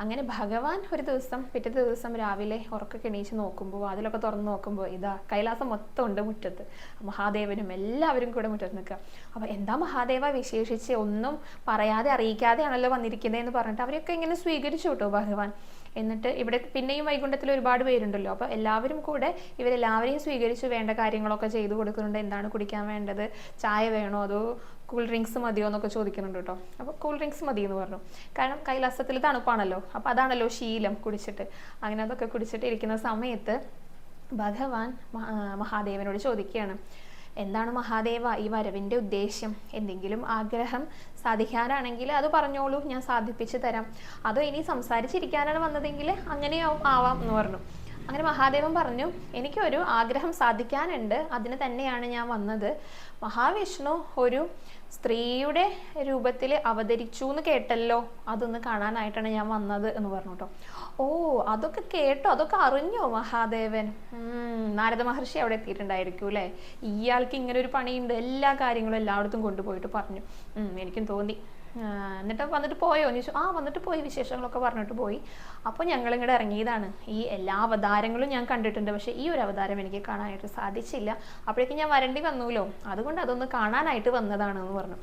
അങ്ങനെ ഭഗവാൻ ഒരു ദിവസം പിറ്റേ ദിവസം രാവിലെ ഉറക്കൊക്കെ എണീച്ച് നോക്കുമ്പോൾ അതിലൊക്കെ തുറന്ന് നോക്കുമ്പോൾ ഇതാ കൈലാസം മൊത്തം ഉണ്ട് മുറ്റത്ത്. മഹാദേവനും എല്ലാവരും കൂടെ മുറ്റത്ത് നിൽക്കുക. അപ്പോൾ എന്താ മഹാദേവ വിശേഷിച്ച് ഒന്നും പറയാതെ അറിയിക്കാതെയാണല്ലോ വന്നിരിക്കുന്നത് എന്ന് പറഞ്ഞിട്ട് അവരൊക്കെ ഇങ്ങനെ സ്വീകരിച്ചു കേട്ടോ ഭഗവാൻ. എന്നിട്ട് ഇവിടെ പിന്നെയും വൈകുണ്ഠത്തിൽ ഒരുപാട് പേരുണ്ടല്ലോ. അപ്പോൾ എല്ലാവരും കൂടെ ഇവരെല്ലാവരെയും സ്വീകരിച്ച് വേണ്ട കാര്യങ്ങളൊക്കെ ചെയ്തു കൊടുക്കുന്നുണ്ട്. എന്താണ് കുടിക്കാൻ വേണ്ടത്? ചായ വേണോ അതോ കൂൾ ഡ്രിങ്ക്സ് മതിയോ എന്നൊക്കെ ചോദിക്കുന്നുണ്ട് കേട്ടോ. അപ്പോൾ കൂൾ ഡ്രിങ്ക്സ് മതി എന്ന് പറഞ്ഞു. കാരണം കൈലാസത്തിൽ തണുപ്പാണല്ലോ. അപ്പോൾ അതാണല്ലോ ശീലം കുടിച്ചിട്ട്. അങ്ങനെ അതൊക്കെ കുടിച്ചിട്ട് ഇരിക്കുന്ന സമയത്ത് ഭഗവാൻ മഹാദേവനോട് ചോദിക്കുകയാണ്. എന്താണ് മഹാദേവ ഈ വരവിന്റെ ഉദ്ദേശ്യം എന്തെങ്കിലും ആഗ്രഹം സാധിക്കാനാണെങ്കിൽ അത് പറഞ്ഞോളൂ. ഞാൻ സാധിപ്പിച്ചു തരാം. അതോ ഇനി സംസാരിച്ചിരിക്കാനാണ് വന്നതെങ്കിൽ അങ്ങനെയാവും ആവാം എന്ന് പറഞ്ഞു. അങ്ങനെ മഹാദേവൻ പറഞ്ഞു എനിക്കൊരു ആഗ്രഹം സാധിക്കാനുണ്ട്. അതിന് തന്നെയാണ് ഞാൻ വന്നത്. മഹാവിഷ്ണു ഒരു സ്ത്രീയുടെ രൂപത്തിൽ അവതരിച്ചു എന്ന് കേട്ടല്ലോ. അതൊന്ന് കാണാനായിട്ടാണ് ഞാൻ വന്നത് എന്ന് പറഞ്ഞു കേട്ടോ ഓ അതൊക്കെ കേട്ടോ. അതൊക്കെ അറിഞ്ഞോ മഹാദേവൻ? നാരദ മഹർഷി അവിടെ എത്തിയിട്ടുണ്ടായിരിക്കും അല്ലേ? ഇയാൾക്ക് ഇങ്ങനെ ഒരു പണിയുണ്ട്. എല്ലാ കാര്യങ്ങളും എല്ലായിടത്തും കൊണ്ടുപോയിട്ട് പറഞ്ഞു. എനിക്കും തോന്നി. എന്നിട്ട് വന്നിട്ട് പോയോ? എന്ന് ചോദിച്ചു ആ വന്നിട്ട് പോയി. വിശേഷങ്ങളൊക്കെ പറഞ്ഞിട്ട് പോയി. അപ്പോൾ ഞങ്ങൾ ഇങ്ങോട്ട് ഇറങ്ങിയതാണ് ഈ എല്ലാ അവതാരങ്ങളും ഞാൻ കണ്ടിട്ടുണ്ട്. പക്ഷേ ഈ ഒരു അവതാരം എനിക്ക് കാണാനായിട്ട് സാധിച്ചില്ല. അപ്പോഴേക്കും ഞാൻ വരണ്ടി വന്നൂലോ? അതുകൊണ്ട് അതൊന്ന് കാണാനായിട്ട് വന്നതാണ് എന്ന് പറഞ്ഞു.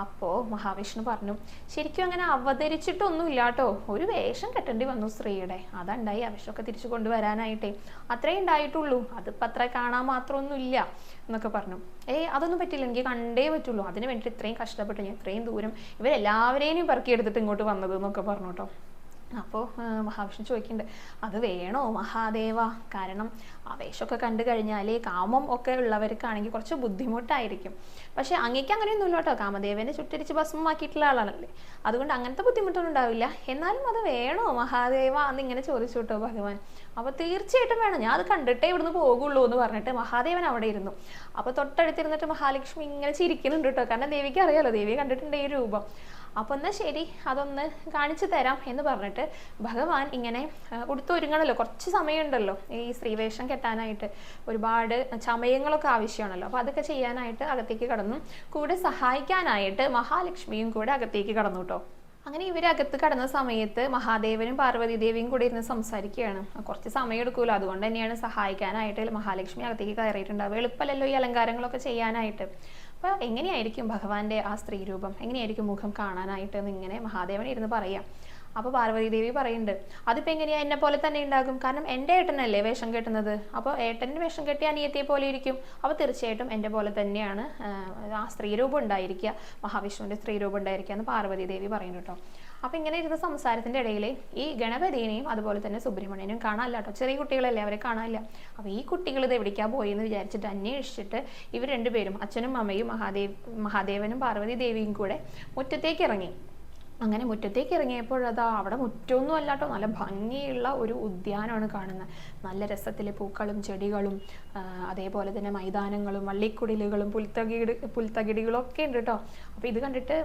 അപ്പോൾ മഹാവിഷ്ണു പറഞ്ഞു ശരിക്കും അങ്ങനെ അവതരിച്ചിട്ടൊന്നും ഇല്ലാട്ടോ ഒരു വേഷം കെട്ടേണ്ടി വന്നു സ്ത്രീയുടെ. അതുണ്ടായി ആവശ്യമൊക്കെ തിരിച്ചു കൊണ്ടുവരാനായിട്ടേ. അത്രേ ഉണ്ടായിട്ടുള്ളൂ. അതിപ്പോൾ അത്ര കാണാൻ മാത്രമൊന്നും ഇല്ല എന്നൊക്കെ പറഞ്ഞു. ഏയ് അതൊന്നും പറ്റില്ല. എനിക്ക് കണ്ടേ പറ്റുള്ളൂ. അതിന് വേണ്ടിയിട്ട് ഇത്രയും കഷ്ടപ്പെട്ടു ഞാൻ ഇത്രയും ദൂരം ഇവരെല്ലാവരെയും പെറുക്കിയെടുത്തിട്ട് ഇങ്ങോട്ട് വന്നത് എന്നൊക്കെ പറഞ്ഞു കേട്ടോ. അപ്പോൾ മഹാവിഷ്ണു ചോദിക്കുന്നുണ്ട് അത് വേണോ മഹാദേവ? കാരണം ആവേശമൊക്കെ കണ്ടു കഴിഞ്ഞാൽ കാമം ഒക്കെ ഉള്ളവർക്കാണെങ്കിൽ കുറച്ച് ബുദ്ധിമുട്ടായിരിക്കും. പക്ഷേ അങ്ങേക്ക് അങ്ങനെയൊന്നുമില്ല കേട്ടോ. കാമദേവനെ ചുട്ടിരിച്ച് ഭസ്മമാക്കിയിട്ടുള്ള ആളാണല്ലേ. അതുകൊണ്ട് അങ്ങനത്തെ ബുദ്ധിമുട്ടൊന്നും ഉണ്ടാവില്ല. എന്നാലും അത് വേണോ മഹാദേവ? എന്നിങ്ങനെ ചോദിച്ചു കേട്ടോ ഭഗവാൻ. അപ്പോൾ തീർച്ചയായിട്ടും വേണം. ഞാൻ അത് കണ്ടിട്ടേ ഇവിടുന്ന് പോകുള്ളൂ എന്ന് പറഞ്ഞിട്ട് മഹാദേവൻ അവിടെ ഇരുന്നു. അപ്പോൾ തൊട്ടടുത്തിരുന്നിട്ട് മഹാലക്ഷ്മി ഇങ്ങനെ ചിരിക്കുന്നുണ്ട് കേട്ടോ. കാരണം ദേവിക്ക് അറിയാലോ ദേവിയെ കണ്ടിട്ടുണ്ട് ഈ രൂപം. അപ്പോൾ എന്നാൽ ശരി അതൊന്ന് കാണിച്ചു തരാം എന്ന് പറഞ്ഞിട്ട് ഭഗവാൻ ഇങ്ങനെ ഉടുത്തൊരുങ്ങണല്ലോ. കുറച്ച് സമയമുണ്ടല്ലോ ഈ സ്ത്രീവേഷം കെട്ടാനായിട്ട്. ഒരുപാട് ചമയങ്ങളൊക്കെ ആവശ്യമാണല്ലോ. അപ്പോൾ അതൊക്കെ ചെയ്യാനായിട്ട് അകത്തേക്ക് കടന്നു. കൂടെ സഹായിക്കാനായിട്ട് മഹാലക്ഷ്മിയും കൂടെ അകത്തേക്ക് കടന്നു കേട്ടോ അങ്ങനെ ഇവരകത്ത് കടന്ന സമയത്ത് മഹാദേവനും പാർവതി ദേവിയും കൂടെ ഇരുന്ന് സംസാരിക്കുകയാണ്. കുറച്ച് സമയം എടുക്കുമല്ലോ അതുകൊണ്ട് തന്നെയാണ് സഹായിക്കാനായിട്ട് മഹാലക്ഷ്മി അകത്തേക്ക് കയറിയിട്ടുണ്ടാവുക. എളുപ്പമല്ലല്ലോ ഈ അലങ്കാരങ്ങളൊക്കെ ചെയ്യാനായിട്ട്. അപ്പോൾ എങ്ങനെയായിരിക്കും ഭഗവാന്റെ ആ സ്ത്രീ രൂപം എങ്ങനെയായിരിക്കും മുഖം കാണാനായിട്ട് ഇങ്ങനെ മഹാദേവൻ ഇരുന്ന് പറയാം? അപ്പോൾ പാർവതി ദേവി പറയുന്നുണ്ട് അതിപ്പോൾ എങ്ങനെയാ എന്നെ പോലെ തന്നെ ഉണ്ടാകും കാരണം എന്റെ ഏട്ടനല്ലേ വേഷം കെട്ടുന്നത്? അപ്പോൾ ഏട്ടന്റെ വേഷം കെട്ടി അനിയത്തിയെ പോലെ ഇരിക്കും. അപ്പോൾ തീർച്ചയായിട്ടും എന്റെ പോലെ തന്നെയാണ് ആ സ്ത്രീരൂപം ഉണ്ടായിരിക്കുക മഹാവിഷ്ണുവിന്റെ സ്ത്രീരൂപം ഉണ്ടായിരിക്കുക എന്ന് പാർവതി ദേവി പറയുന്നു കേട്ടോ അപ്പോൾ ഇങ്ങനെ ഇരുന്ന സംസാരത്തിന്റെ ഇടയിൽ ഈ ഗണപതിനെയും അതുപോലെ തന്നെ സുബ്രഹ്മണ്യനും കാണാനില്ല കേട്ടോ. ചെറിയ കുട്ടികളല്ലേ അവരെ കാണാനില്ല. അപ്പോൾ ഈ കുട്ടികൾ ഇത് എവിടേക്കാണ് പോയെന്ന് വിചാരിച്ചിട്ട് അന്വേഷിച്ചിട്ട് ഇവർ രണ്ടുപേരും അച്ഛനും അമ്മയും മഹാദേവ് മഹാദേവനും പാർവതി ദേവിയും കൂടെ മുറ്റത്തേക്ക് ഇറങ്ങി. അങ്ങനെ മുറ്റത്തേക്ക് ഇറങ്ങിയപ്പോഴതാ അവിടെ മുറ്റമൊന്നും അല്ലാട്ടോ നല്ല ഭംഗിയുള്ള ഒരു ഉദ്യാനമാണ് കാണുന്നത്. നല്ല രസത്തിലെ പൂക്കളും ചെടികളും അതേപോലെ തന്നെ മൈതാനങ്ങളും വള്ളിക്കുടിലുകളും പുൽത്തകിട് പുൽത്തകിടികളും ഒക്കെ ഉണ്ട് കേട്ടോ. അപ്പോൾ ഇത് കണ്ടിട്ട്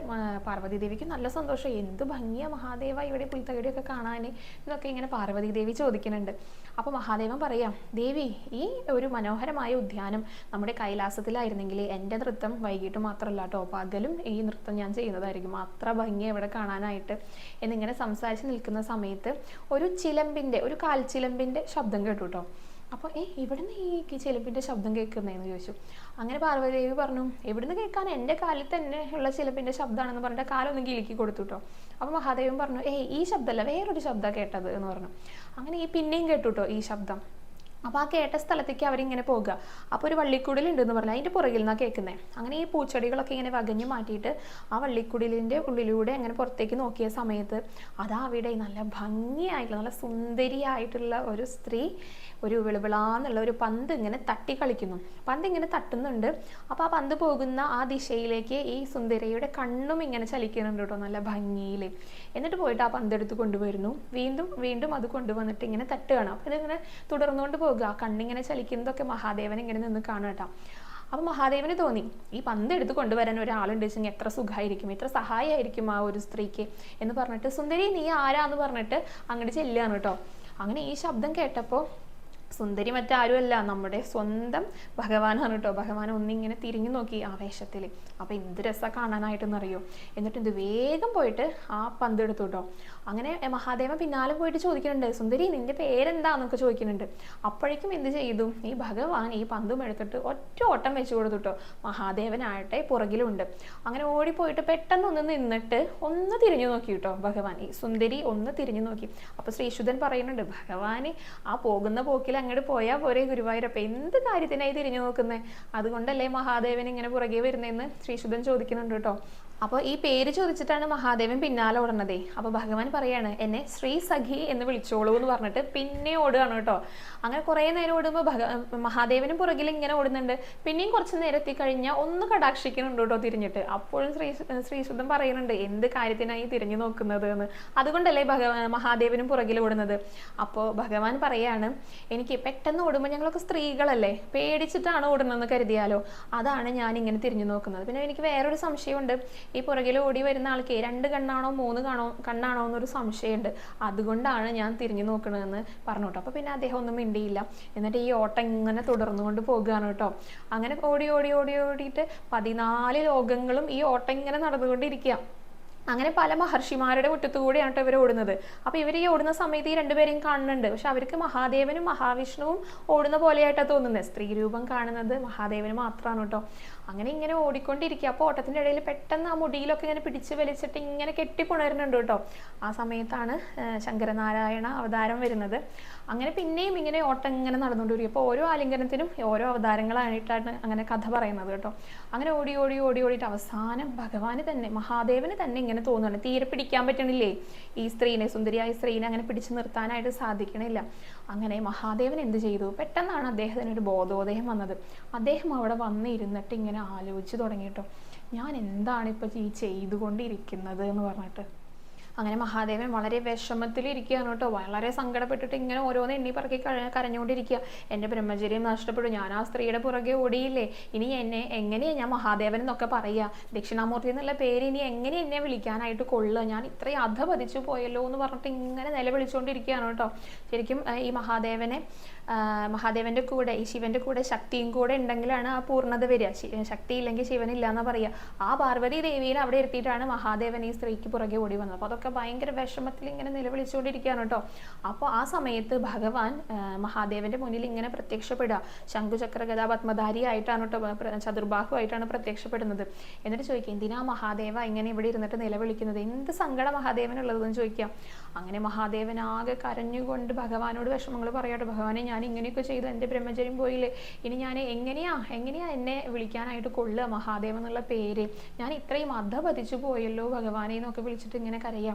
പാർവതി ദേവിക്ക് നല്ല സന്തോഷം. എന്ത് ഭംഗിയാ മഹാദേവ ഇവിടെ പുൽത്തകിടിയൊക്കെ കാണാൻ എന്നൊക്കെ ഇങ്ങനെ പാർവതി ദേവി ചോദിക്കുന്നുണ്ട്. അപ്പോൾ മഹാദേവൻ പറയാം ദേവി ഈ ഒരു മനോഹരമായ ഉദ്യാനം നമ്മുടെ കൈലാസത്തിലായിരുന്നെങ്കിൽ എന്റെ നൃത്തം വൈകിട്ട് മാത്രമല്ല കേട്ടോ പകലും ഈ നൃത്തം ഞാൻ ചെയ്യുന്നതായിരിക്കും. അത്ര ഭംഗി എവിടെ കാണാനായിട്ട്. എന്നിങ്ങനെ സംസാരിച്ച് നിൽക്കുന്ന സമയത്ത് ഒരു ചിലമ്പിന്റെ ഒരു കാൽ കാൽച്ചിലമ്പിന്റെ ശബ്ദം കേട്ടു കേട്ടോ അപ്പോൾ ഏ ഇവിടുന്ന് ഈ ചിലപ്പിന്റെ ശബ്ദം കേൾക്കുന്നതെന്ന് ചോദിച്ചു. അങ്ങനെ പാർവതിദേവി പറഞ്ഞു എവിടുന്ന് കേൾക്കാൻ എന്റെ കാലിൽ തന്നെ ഉള്ള ചിലപ്പിന്റെ ശബ്ദമാണെന്ന് പറഞ്ഞിട്ട് കാലൊന്ന് കിലുക്കി കൊടുത്തു കേട്ടോ അപ്പോൾ മഹാദേവൻ പറഞ്ഞു ഏ ഈ ശബ്ദമല്ല വേറൊരു ശബ്ദമാണ് കേട്ടത് എന്ന് പറഞ്ഞു. അങ്ങനെ ഈ പിന്നെയും കേട്ടു കേട്ടോ ഈ ശബ്ദം. അപ്പോൾ ആ കേട്ട സ്ഥലത്തേക്ക് അവരിങ്ങനെ പോകുക അപ്പോൾ ഒരു വള്ളിക്കുടിലുണ്ട് എന്ന് പറഞ്ഞാൽ അതിന്റെ പുറകിൽ നിന്നാണ് കേൾക്കുന്നത് അങ്ങനെ ഈ പൂച്ചെടികളൊക്കെ ഇങ്ങനെ വകഞ്ഞ് മാറ്റിയിട്ട് ആ വള്ളിക്കുടലിന്റെ ഉള്ളിലൂടെ അങ്ങനെ പുറത്തേക്ക് നോക്കിയ സമയത്ത് അതാ അവിടെ നല്ല ഭംഗിയായിട്ടുള്ള നല്ല സുന്ദരിയായിട്ടുള്ള ഒരു സ്ത്രീ ഒരു വിളവിളാന്നുള്ള ഒരു പന്ത് ഇങ്ങനെ തട്ടി കളിക്കുന്നു. പന്ത് ഇങ്ങനെ തട്ടുന്നുണ്ട്. അപ്പോൾ ആ പന്ത് പോകുന്ന ആ ദിശയിലേക്ക് ഈ സുന്ദരിയുടെ കണ്ണും ഇങ്ങനെ ചലിക്കുന്നുണ്ട് കേട്ടോ നല്ല ഭംഗിയിൽ എന്നിട്ട് പോയിട്ട് ആ പന്ത് എടുത്ത് കൊണ്ടുവരുന്നു. വീണ്ടും വീണ്ടും അത് കൊണ്ടുവന്നിട്ട് ഇങ്ങനെ തട്ടുകയാണ്. അപ്പോൾ ഇതിങ്ങനെ തുടർന്നുകൊണ്ട് പോകുക കണ്ണിങ്ങനെ ചലിക്കുന്നതൊക്കെ മഹാദേവൻ ഇങ്ങനെ നിന്ന് കാണുക കേട്ടോ. അപ്പോൾ മഹാദേവന് തോന്നി ഈ പന്ത് എടുത്ത് കൊണ്ടുവരാൻ ഒരാളുണ്ട് വെച്ചെങ്കിൽ എത്ര സുഖമായിരിക്കും എത്ര സഹായമായിരിക്കും ആ ഒരു സ്ത്രീക്ക് എന്ന് പറഞ്ഞിട്ട് സുന്ദരി നീ ആരാന്ന് പറഞ്ഞിട്ട് അങ്ങോട്ട് ചെല്ലുകയാണ് കേട്ടോ. അങ്ങനെ ഈ ശബ്ദം കേട്ടപ്പോൾ സുന്ദരി മറ്റാരുമല്ല നമ്മുടെ സ്വന്തം ഭഗവാനാണ് കേട്ടോ. ഭഗവാൻ ഒന്നിങ്ങനെ തിരിഞ്ഞു നോക്കി ആവേശത്തിൽ അപ്പോൾ എന്ത് രസം കാണാനായിട്ടെന്നറിയോ? എന്നിട്ട് ഇത് വേഗം പോയിട്ട് ആ പന്ത് എടുത്തു കേട്ടോ. അങ്ങനെ മഹാദേവൻ പിന്നാലെ പോയിട്ട് ചോദിക്കുന്നുണ്ട് സുന്ദരി നിന്റെ പേരെന്താന്നൊക്കെ ചോദിക്കുന്നുണ്ട്. അപ്പോഴേക്കും എന്ത് ചെയ്തു? ഈ ഭഗവാൻ ഈ പന്തും എടുത്തിട്ട് ഒറ്റ ഓട്ടം വെച്ചു കൊടുത്തു കേട്ടോ മഹാദേവനാകട്ടെ പുറകിലുണ്ട്. അങ്ങനെ ഓടിപ്പോയിട്ട് പെട്ടെന്ന് ഒന്ന് നിന്നിട്ട് ഒന്ന് തിരിഞ്ഞു നോക്കി കേട്ടോ ഭഗവാൻ. ഈ സുന്ദരി ഒന്ന് തിരിഞ്ഞു നോക്കി. അപ്പോൾ ശ്രീശുദ്ധൻ പറയുന്നുണ്ട് ഭഗവാൻ ആ പോകുന്ന പോക്കിൽ അങ്ങോട്ട് പോയാൽ പോരെ ഗുരുവായൂരപ്പ. എന്ത് കാര്യത്തിനായി തിരിഞ്ഞു നോക്കുന്നത് അതുകൊണ്ടല്ലേ മഹാദേവൻ ഇങ്ങനെ പുറകെ വരുന്നതെന്ന് ശ്രീശുദ്ധൻ ചോദിക്കുന്നുണ്ട് കേട്ടോ. അപ്പോൾ ഈ പേര് ചോദിച്ചിട്ടാണ് മഹാദേവൻ പിന്നാലെ ഓടണതേ അപ്പോൾ ഭഗവാൻ പറയാണ് എന്നെ ശ്രീ സഖി എന്ന് വിളിച്ചോളൂ എന്ന് പറഞ്ഞിട്ട് പിന്നെ ഓടുകയാണ് കേട്ടോ. അങ്ങനെ കുറേ നേരം ഓടുമ്പോൾ ഭഗ മഹാദേവനും പുറകിൽ ഇങ്ങനെ ഓടുന്നുണ്ട്. പിന്നെയും കുറച്ച് നേരം എത്തിക്കഴിഞ്ഞാൽ ഒന്ന് കടാക്ഷിക്കുന്നുണ്ട് കേട്ടോ തിരിഞ്ഞിട്ട്. അപ്പോഴും ശ്രീ ശ്രീശുദ്ധൻ പറയുന്നുണ്ട് എന്ത് കാര്യത്തിനായി തിരിഞ്ഞു നോക്കുന്നത് എന്ന്? അതുകൊണ്ടല്ലേ ഭഗ മഹാദേവനും പുറകിൽ ഓടുന്നത്. അപ്പോൾ ഭഗവാൻ പറയാണ് എനിക്ക് പെട്ടെന്ന് ഓടുമ്പോൾ ഞങ്ങളൊക്കെ സ്ത്രീകളല്ലേ? പേടിച്ചിട്ടാണ് ഓടുന്നതെന്ന് കരുതിയാലോ? അതാണ് ഞാൻ ഇങ്ങനെ തിരിഞ്ഞു നോക്കുന്നത്. പിന്നെ എനിക്ക് വേറൊരു സംശയമുണ്ട്. ഈ പുറകിൽ ഓടി വരുന്ന ആൾക്ക് രണ്ട് കണ്ണാണോ മൂന്ന് കാണോ കണ്ണാണോ എന്നൊരു സംശയമുണ്ട്. അതുകൊണ്ടാണ് ഞാൻ തിരിഞ്ഞു നോക്കണതെന്ന് പറഞ്ഞു കേട്ടോ. അപ്പോൾ പിന്നെ അദ്ദേഹം ഒന്നും മിണ്ടിയില്ല. എന്നിട്ട് ഈ ഓട്ടം ഇങ്ങനെ തുടർന്നുകൊണ്ട് പോകുകയാണ് കേട്ടോ. അങ്ങനെ ഓടി ഓടി ഓടി ഓടിയിട്ട് പതിനാല് ലോകങ്ങളും ഈ ഓട്ടം ഇങ്ങനെ നടന്നുകൊണ്ടിരിക്കുക. അങ്ങനെ പല മഹർഷിമാരുടെ മുറ്റത്തു കൂടിയാണ് ഇവർ ഓടുന്നത്. അപ്പോൾ ഇവർ ഈ ഓടുന്ന സമയത്ത് ഈ രണ്ടുപേരെയും കാണുന്നുണ്ട്. പക്ഷെ അവർക്ക് മഹാദേവനും മഹാവിഷ്ണുവും ഓടുന്ന പോലെയായിട്ടാണ് തോന്നുന്നത്. സ്ത്രീ രൂപം കാണുന്നത് മഹാദേവന് മാത്രമാണ് കേട്ടോ. അങ്ങനെ ഇങ്ങനെ ഓടിക്കൊണ്ടിരിക്കുക. അപ്പോൾ ഓട്ടത്തിന്റെ ഇടയിൽ പെട്ടെന്ന് ആ മുടിയിലൊക്കെ ഇങ്ങനെ പിടിച്ച് വലിച്ചിട്ട് ഇങ്ങനെ കെട്ടിപ്പുണരുന്നുണ്ട് കേട്ടോ. ആ സമയത്താണ് ശങ്കരനാരായണ അവതാരം വരുന്നത്. അങ്ങനെ പിന്നെയും ഇങ്ങനെ ഓട്ടം ഇങ്ങനെ നടന്നുകൊണ്ടിരിക്കും. അപ്പോൾ ഓരോ ആലിംഗനത്തിനും ഓരോ അവതാരങ്ങളായിട്ടാണ് അങ്ങനെ കഥ പറയുന്നത് കേട്ടോ. അങ്ങനെ ഓടി ഓടി ഓടി ഓടിയിട്ട് അവസാനം ഭഗവാന് തന്നെ മഹാദേവന് തന്നെ ഇങ്ങനെ തോന്നുന്നുണ്ട് തീരെ പിടിക്കാൻ പറ്റണില്ലേ? ഈ സ്ത്രീനെ സുന്ദരിയായ സ്ത്രീനെ അങ്ങനെ പിടിച്ചു നിർത്താനായിട്ട് സാധിക്കണില്ല. അങ്ങനെ മഹാദേവൻ എന്ത് ചെയ്തു? പെട്ടെന്നാണ് അദ്ദേഹത്തിന് ഒരു ബോധോദയം വന്നത്. അദ്ദേഹം അവിടെ വന്നിരുന്നിട്ട് ഇങ്ങനെ ആലോചിച്ച് തുടങ്ങിയിട്ടോ. ഞാൻ എന്താണ് ഇപ്പോൾ ഈ ചെയ്തുകൊണ്ടിരിക്കുന്നത് എന്ന് പറഞ്ഞിട്ട്. അങ്ങനെ മഹാദേവൻ വളരെ വിഷമത്തിലിരിക്കുകയാണ് കേട്ടോ. വളരെ സങ്കടപ്പെട്ടിട്ട് ഇങ്ങനെ ഓരോന്ന് എണ്ണി പറക്കി കരഞ്ഞുകൊണ്ടിരിക്കുക. എന്റെ ബ്രഹ്മചര്യം നഷ്ടപ്പെടും ഞാൻ ആ സ്ത്രീയുടെ പുറകെ ഓടിയില്ലേ? ഇനി എന്നെ എങ്ങനെയാണ് ഞാൻ മഹാദേവൻ എന്നൊക്കെ പറയുക? ദക്ഷിണാമൂർത്തി എന്നുള്ള പേര് ഇനി എങ്ങനെ എന്നെ വിളിക്കാനായിട്ട് കൊള്ളുക? ഞാൻ ഇത്രയും അധപതിച്ചു പോയല്ലോ എന്ന് പറഞ്ഞിട്ട് ഇങ്ങനെ നിലവിളിച്ചുകൊണ്ടിരിക്കുകയാണ് കേട്ടോ. ശരിക്കും ഈ മഹാദേവനെ മഹാദേവന്റെ കൂടെ ഈ ശിവന്റെ കൂടെ ശക്തിയും കൂടെ ഉണ്ടെങ്കിലാണ് ആ പൂർണത വരിക. ശക്തി ഇല്ലെങ്കിൽ ശിവനില്ല എന്ന് പറയുക. ആ പാർവതി ദേവിയെ അവിടെ ഇരുത്തിയിട്ടാണ് മഹാദേവൻ ഈ സ്ത്രീക്ക് പുറകെ ഓടി വന്നത്. അപ്പോൾ അതൊക്കെ ഭയങ്കര വിഷമത്തിൽ ഇങ്ങനെ നിലവിളിച്ചുകൊണ്ടിരിക്കുകയാണ് കേട്ടോ. അപ്പോൾ ആ സമയത്ത് ഭഗവാൻ മഹാദേവന്റെ മുന്നിൽ ഇങ്ങനെ പ്രത്യക്ഷപ്പെടുക. ശംഖുചക്ര ഗതാ പത്മധാരി ആയിട്ടാണ് കേട്ടോ ചതുർബാഹുവായിട്ടാണ് പ്രത്യക്ഷപ്പെടുന്നത്. എന്നിട്ട് ചോദിക്കുക എന്തിനാ മഹാദേവ ഇങ്ങനെ ഇവിടെ ഇരുന്നിട്ട് നിലവിളിക്കുന്നത്? എന്ത് സങ്കടം മഹാദേവനുള്ളതെന്ന് ചോദിക്കാം അങ്ങനെ മഹാദേവൻ ആകെ കരഞ്ഞുകൊണ്ട് ഭഗവാനോട് വിഷമങ്ങൾ പറയാട്ടോ. ഭഗവാനെ ഞാൻ ഇങ്ങനെയൊക്കെ ചെയ്തു. എന്റെ ബ്രഹ്മചര്യം പോയില്ലേ. ഇനി ഞാൻ എങ്ങനെയാ എങ്ങനെയാ എന്നെ വിളിക്കാനായിട്ട് കൊള്ളുക മഹാദേവൻ എന്നുള്ള പേര്? ഞാൻ ഇത്രയും അധപതിച്ചു പോയല്ലോ ഭഗവാനെ എന്നൊക്കെ വിളിച്ചിട്ട് ഇങ്ങനെ കരയാം.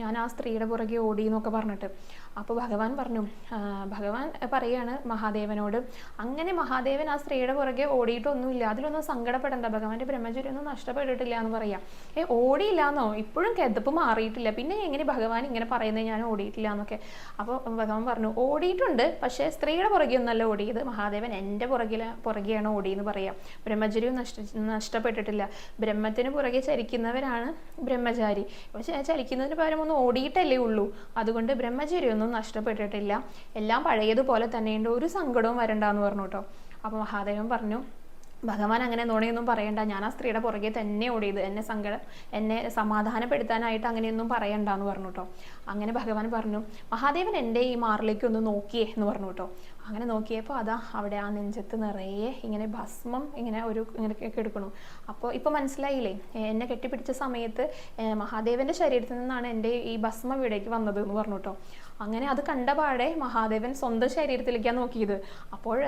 ഞാൻ ആ സ്ത്രീയുടെ പുറകെ ഓടി എന്നൊക്കെ പറഞ്ഞിട്ട്. അപ്പോൾ ഭഗവാൻ പറഞ്ഞു ഭഗവാൻ പറയാണ് മഹാദേവനോട് അങ്ങനെ മഹാദേവൻ ആ സ്ത്രീയുടെ പുറകെ ഓടിയിട്ടൊന്നുമില്ല. അതിലൊന്നും സങ്കടപ്പെടണ്ട. ഭഗവാന്റെ ബ്രഹ്മചര്യം ഒന്നും നഷ്ടപ്പെട്ടിട്ടില്ല എന്ന് പറയാം. ഏ ഓടിയില്ല എന്നോ ഇപ്പോഴും കെതപ്പ് മാറിയിട്ടില്ല. പിന്നെ എങ്ങനെ ഭഗവാൻ ഇങ്ങനെ പറയുന്നത് ഞാൻ ഓടിയിട്ടില്ല എന്നൊക്കെ? അപ്പോൾ ഭഗവാൻ പറഞ്ഞു ഓടിയിട്ടുണ്ട്. പക്ഷേ സ്ത്രീയുടെ പുറകെ ഒന്നല്ല ഓടിയത്. മഹാദേവൻ എന്റെ പുറകില പുറകെയാണ് ഓടിയെന്ന് പറയാം. ബ്രഹ്മചര്യം നഷ്ട നഷ്ടപ്പെട്ടിട്ടില്ല. ബ്രഹ്മത്തിന് പുറകെ ചരിക്കുന്നവരാണ് ബ്രഹ്മചാരി. പക്ഷേ ചലിക്കുന്നതിന് പകരം ഒന്ന് ഓടിയിട്ടല്ലേ ഉള്ളൂ. അതുകൊണ്ട് ബ്രഹ്മചര്യമൊന്നും നഷ്ടപ്പെട്ടിട്ടില്ല. എല്ലാം പഴയതുപോലെ തന്നെയുണ്ട്. ഒരു സങ്കടവും വരണ്ടെന്ന് പറഞ്ഞു കേട്ടോ അപ്പോൾ മഹാദേവൻ പറഞ്ഞു ഭഗവാൻ അങ്ങനെ നുണയൊന്നും പറയണ്ട. ഞാൻ ആ സ്ത്രീയുടെ പുറകെ തന്നെ ഓടിയത്. എന്നെ സങ്കടം എന്നെ സമാധാനപ്പെടുത്താനായിട്ട് അങ്ങനെയൊന്നും പറയണ്ട എന്ന് പറഞ്ഞു കേട്ടോ അങ്ങനെ ഭഗവാൻ പറഞ്ഞു മഹാദേവൻ എന്റെ ഈ മാറിലേക്ക് ഒന്ന് നോക്കിയേ എന്ന് പറഞ്ഞു കേട്ടോ അങ്ങനെ നോക്കിയപ്പോൾ അതാ അവിടെ ആ നെഞ്ചത്ത് നിറയെ ഇങ്ങനെ ഭസ്മം ഇങ്ങനെ ഒരു ഇങ്ങനെ എടുക്കണു അപ്പോൾ ഇപ്പോൾ മനസ്സിലായില്ലേ? എന്നെ കെട്ടിപ്പിടിച്ച സമയത്ത് മഹാദേവന്റെ ശരീരത്തിൽ നിന്നാണ് എന്റെ ഈ ഭസ്മം ഇവിടേക്ക് വന്നത് എന്ന് പറഞ്ഞു കേട്ടോ അങ്ങനെ അത് കണ്ട പാടെ മഹാദേവൻ സ്വന്തം ശരീരത്തിലേക്കാണ് നോക്കിയത്. അപ്പോൾ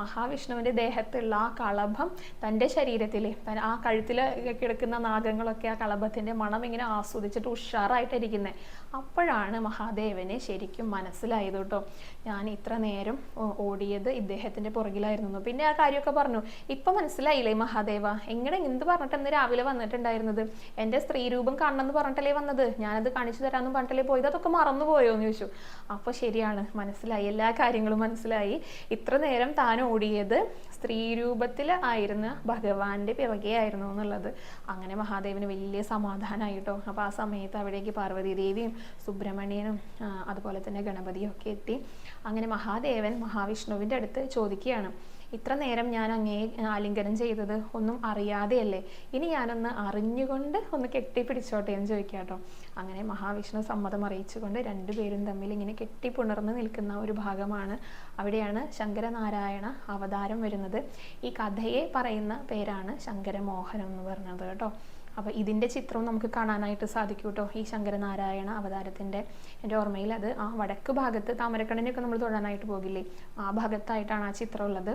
മഹാവിഷ്ണുവിന്റെ ദേഹത്തുള്ള ആ കളഭം തന്റെ ശരീരത്തിൽ ആ കഴുത്തിൽ കിടക്കുന്ന നാഗങ്ങളൊക്കെ ആ കളഭത്തിന്റെ മണം ഇങ്ങനെ ആസ്വദിച്ചിട്ട് ഉഷാറായിട്ടിരിക്കുന്നത് അപ്പോഴാണ് മഹാദേവനെ ശരിക്കും മനസ്സിലായത് കേട്ടോ. ഞാൻ ഇത്ര നേരം ഓടിയത് ഇദ്ദേഹത്തിന്റെ പുറകിലായിരുന്നു പിന്നെ ആ കാര്യമൊക്കെ പറഞ്ഞു. ഇപ്പം മനസ്സിലായില്ലേ മഹാദേവ? എങ്ങനെ എന്ത് പറഞ്ഞിട്ട് ഇന്ന് രാവിലെ വന്നിട്ടുണ്ടായിരുന്നത്? എന്റെ സ്ത്രീ രൂപം കാണണമെന്ന് പറഞ്ഞിട്ടല്ലേ വന്നത്? ഞാനത് കാണിച്ചു തരാമെന്ന് പറഞ്ഞിട്ടല്ലേ പോയത്? അതൊക്കെ മറന്നു പോയോ എന്ന് ചോദിച്ചു. അപ്പോൾ ശരിയാണ്. മനസ്സിലായി. എല്ലാ കാര്യങ്ങളും മനസ്സിലായി. ഇത്ര നേരം താൻ ഓടിയത് സ്ത്രീ രൂപത്തിൽ ആയിരുന്ന ഭഗവാന്റെ പിറകെയായിരുന്നു എന്നുള്ളത്. അങ്ങനെ മഹാദേവന് വലിയ സമാധാനമായിട്ടോ അപ്പോൾ ആ സമയത്ത് അവിടേക്ക് പാർവതി ദേവിയും സുബ്രഹ്മണ്യനും അതുപോലെ തന്നെ ഗണപതിയും ഒക്കെ എത്തി. അങ്ങനെ മഹാദേവൻ മഹാവിഷ്ണുവിന്റെ അടുത്ത് ചോദിക്കുകയാണ് ഇത്ര നേരം ഞാൻ അങ്ങേ ആലിംഗനം ചെയ്തത് ഒന്നും അറിയാതെയല്ലേ? ഇനി ഞാനൊന്ന് അറിഞ്ഞുകൊണ്ട് ഒന്ന് കെട്ടിപ്പിടിച്ചോട്ടെ? എന്ന് ചോദിക്കാം കേട്ടോ. അങ്ങനെ മഹാവിഷ്ണു സമ്മതം അറിയിച്ചുകൊണ്ട് രണ്ടുപേരും തമ്മിൽ ഇങ്ങനെ കെട്ടിപ്പുണർന്ന് നിൽക്കുന്ന ഒരു ഭാഗമാണ് അവിടെയാണ് ശങ്കരനാരായണ അവതാരം വരുന്നത്. ഈ കഥയെ പറയുന്ന പേരാണ് ശങ്കരമോഹനം എന്ന് പറഞ്ഞത് കേട്ടോ. അപ്പോൾ ഇതിന്റെ ചിത്രവും നമുക്ക് കാണാനായിട്ട് സാധിക്കും കേട്ടോ ഈ ശങ്കരനാരായണ അവതാരത്തിന്റെ എന്റെ ഓർമ്മയിൽ അത് ആ വടക്ക് ഭാഗത്ത് താമരക്കണ്ണിനൊക്കെ നമ്മൾ തൊഴാനായിട്ട് പോകില്ലേ? ആ ഭാഗത്തായിട്ടാണ് ആ ചിത്രം ഉള്ളത്.